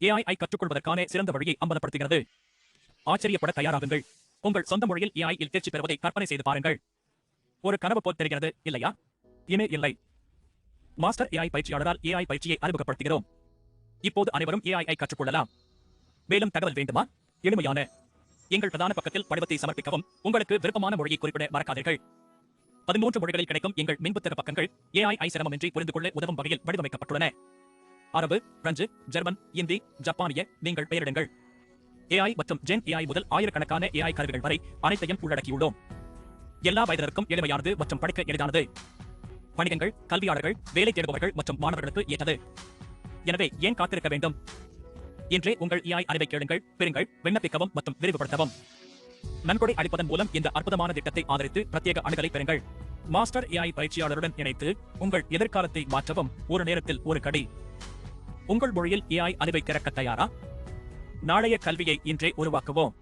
AI கற்றுக்கொள்வதற்கான சிறந்த வழியை அம்பலப்படுத்துகிறது. ஆச்சரியப்பட தயாராகுங்கள். உங்கள் சொந்த மொழியில் ஏஐ இல் தேர்ச்சி பெறுவதை கற்பனை செய்து பாருங்கள். ஒரு கனவு போல் தெரிகிறது இல்லையா? இனி இல்லை. மாஸ்டர் ஏஐ பயிற்சியாளரால் ஏஐ பயிற்சியை அறிமுகப்படுத்துகிறோம். இப்போது அனைவரும் ஏஐ கற்றுக்கொள்ளலாம். மேலும் தகவல் வேண்டுமா? எளிமையான. எங்கள் பிரதான பக்கத்தில் படிவத்தை சமர்ப்பிக்கவும். உங்களுக்கு விருப்பமான மொழியை குறிப்பிட மறக்காதீர்கள். பதிமூன்று மொழிகளில் கிடைக்கும் எங்கள் மின்புத்தக பக்கங்கள் ஏஐ சிரமமின்றி புரிந்து கொள்ள உதவும் வகையில் வடிவமைக்கப்பட்டுள்ளன. அரபு பிரெஞ்சு ஜெர்மன் இந்தி ஜப்பானிய நீங்கள் பெயரிடுங்கள். ஏஐ மற்றும் ஜென் ஏஐ முதல் ஆயிரக்கணக்கான ஏஐ கருவிகள் வரை அனைத்தையும் உள்ளடக்கியுள்ளோம். எல்லா வயதினருக்கும் எளிமையானது மற்றும் படிக்க எளிதானது. வணிகங்கள் கல்வியாளர்கள் வேலை தேடுபவர்கள் மற்றும் மாணவர்களுக்கு ஏற்றது. எனவே ஏன் காத்திருக்க வேண்டும்? இன்றே உங்கள் ஏஐ அறிவை கேளுங்கள் பெறுங்கள் விண்ணப்பிக்கவும் மற்றும் விரிவுபடுத்தவும். நன்கொடை அளிப்பதன் மூலம் இந்த அற்புதமான திட்டத்தை ஆதரித்து பிரத்யேக அணுகலை பெறுங்கள். மாஸ்டர் ஏஐ பயிற்சியாளருடன் இணைத்து உங்கள் எதிர்காலத்தை மாற்றவும் ஒரு நேரத்தில் ஒரு கடி. உங்கள் மொழியில் ஏஐ அறிவை திறக்க தயாரா? நாளைய கல்வியை இன்றே உருவாக்குவோம்.